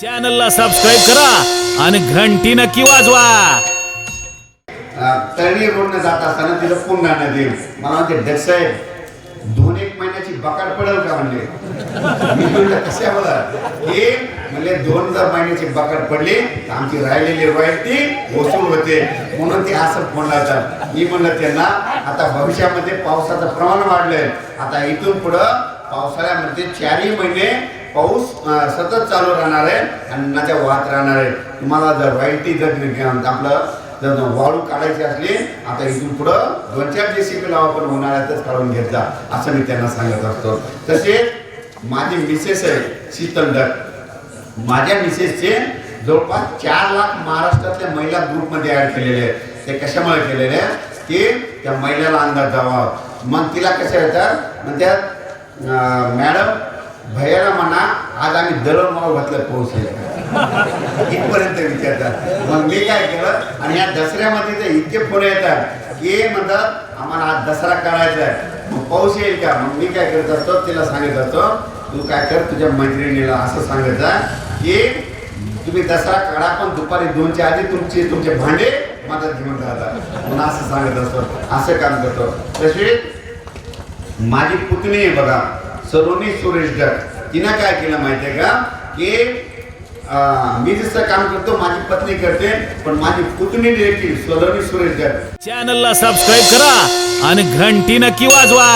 चॅनलला सबस्क्राईब करा आणि घंटी नक्की वाजवा. तळणी रोडनं जात असताना तिथं पुन्हा नदी मला म्हणते डसाहेब दोन एक महिन्याची बकाड पडेल का म्हणले? मी म्हणलं कशावर हे म्हणले दोन जर महिन्याची बकाड पडली तर आमची राहिलेली रॉयल्टी वसूल होते. म्हणून ते असं फोन लावतात. मी म्हणलं त्यांना आता भविष्यामध्ये पावसाचं प्रमाण वाढलंय. आता इथून पुढं पावसाळ्यामध्ये चारही महिने पाऊस सतत चालू राहणार आहे आणि वाहत राहणार आहे. तुम्हाला जर रॉयल्टी जर म्हणजे आपलं जर वाळू काढायची असली आता इथून पुढं दोन चार जेसीबी लावा पण उन्हाळ्यातच काढून घेतला असं मी त्यांना सांगत असतो. तसेच माझी मिसेस आहे शीतल दत्त. माझ्या मिसेसचे जवळपास चार लाख महाराष्ट्रातल्या महिला ग्रुपमध्ये ॲड केलेले आहेत. ते कशामुळे केलेले आहे की त्या महिलेला अंदाज जावा. मग तिला कशा येतात? मग त्या मॅडम भैयाला म्हणा आज आम्ही दळण माव घातलं पोहोचले इथपर्यंत विचारतात. मग मी काय केलं आणि या दसऱ्यामध्ये तर इतके फोन येतात की म्हणतात आम्हाला आज दसरा करायचा आहे. मग पाऊस येईल का? मग मी काय करत असतो तिला सांगत असतो तू काय कर तुझ्या मैत्रिणीला असं सांगत जा की तुम्ही दसरा काढा पण दुपारी दोनच्या आधी तुमचे तुमचे भांडे मदत घेऊन राहतात. म्हणून असं सांगत असतो असं काम करतो. तसे माझी पुतणी आहे बघा सलोनी सुरेश दत्त. तिनं काय केलं माहितीये का? की मी जसं काम करतो माझी पत्नी करते पण माझी पुतणी देखील सलोनी सुरेश दत्त. चॅनलला सबस्क्राईब करा आणि घंटी नक्की वाजवा.